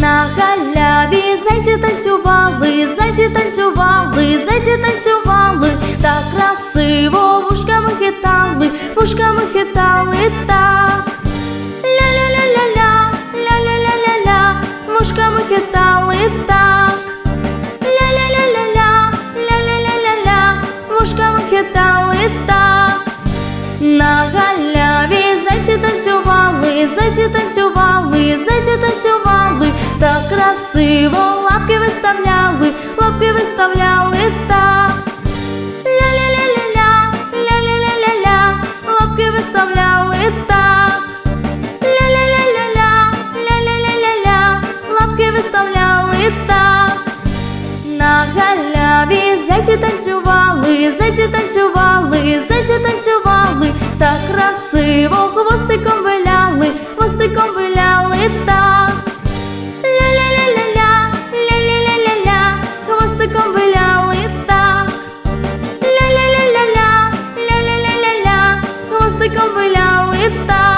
На халяві зайці танцювали, зайці танцювали, зайці танцювали, так красиво вушками хитали, вушками хитали так. Ля-ля-ля-ля-ля, ля-ля-ля-ля-ля, вушками хитали так. Ля-ля-ля-ля-ля, ля-ля-ля-ля-ля, вушками хитали так. На халяві зайці танцювали, зайці танцювали, зайці танцювали красиво лапки виставляли, лапки виставляли так. Ля-ля-ля-ля-ля, ля-ля-ля-ля-ля, лапки виставляли так. Ля-ля-ля-ля-ля, ля-ля-ля-ля-ля, лапки виставляли так. На галяві зайці танцювали, зайці танцювали, зайці now without